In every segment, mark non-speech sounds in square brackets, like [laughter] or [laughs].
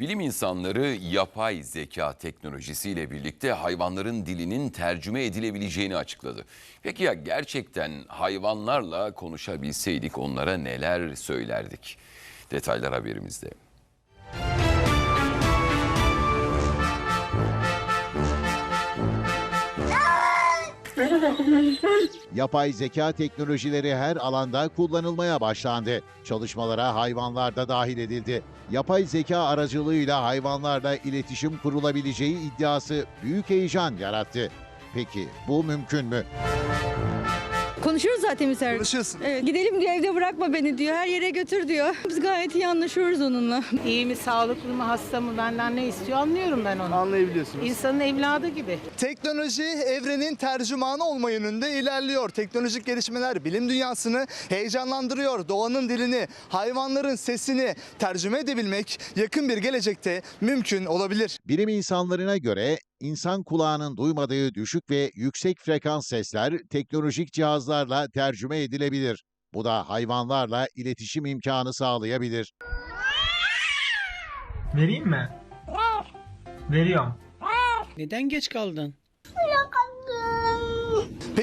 Bilim insanları yapay zeka teknolojisiyle birlikte hayvanların dilinin tercüme edilebileceğini açıkladı. Peki ya gerçekten hayvanlarla konuşabilseydik onlara neler söylerdik? Detaylar haberimizde. [laughs] Yapay zeka teknolojileri her alanda kullanılmaya başlandı. Çalışmalara hayvanlar da dahil edildi. Yapay zeka aracılığıyla hayvanlarla iletişim kurulabileceği iddiası büyük heyecan yarattı. Peki bu mümkün mü? Konuşuyoruz zaten biz her Konuşuyorsun. Evet, gidelim diyor evde bırakma beni diyor. Her yere götür diyor. [laughs] Biz gayet iyi anlaşıyoruz onunla. İyi mi, sağlıklı mı, hasta mı, benden ne istiyor anlıyorum ben onu. Anlayabiliyorsunuz. İnsanın evladı gibi. Teknoloji evrenin tercümanı olma yönünde ilerliyor. Teknolojik gelişmeler bilim dünyasını heyecanlandırıyor. Doğanın dilini, hayvanların sesini tercüme edebilmek yakın bir gelecekte mümkün olabilir. Bilim insanlarına göre insan kulağının duymadığı düşük ve yüksek frekans sesler teknolojik cihazlarla tercüme edilebilir. Bu da hayvanlarla iletişim imkanı sağlayabilir. Vereyim mi? Veriyorum. Neden geç kaldın?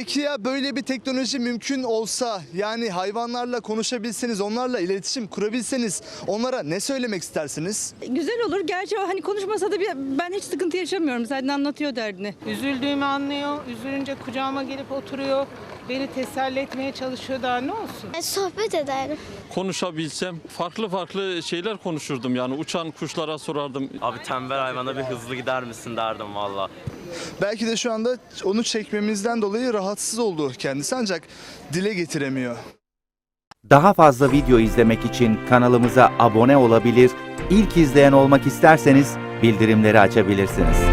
Peki ya böyle bir teknoloji mümkün olsa yani hayvanlarla konuşabilseniz, onlarla iletişim kurabilseniz onlara ne söylemek istersiniz? Güzel olur. Gerçi o hani konuşmasa da bir, ben hiç sıkıntı yaşamıyorum. Zaten anlatıyor derdini. Üzüldüğümü anlıyor, üzülünce kucağıma gelip oturuyor. Beni teselli etmeye çalışıyor daha ne olsun? E, Sohbet ederim. konuşabilsem farklı farklı şeyler konuşurdum yani uçan kuşlara sorardım. Abi tembel hayvana bir hızlı gider misin derdim valla. Belki de şu anda onu çekmemizden dolayı rahatsız oldu kendisi ancak dile getiremiyor. Daha fazla video izlemek için kanalımıza abone olabilir, ilk izleyen olmak isterseniz bildirimleri açabilirsiniz.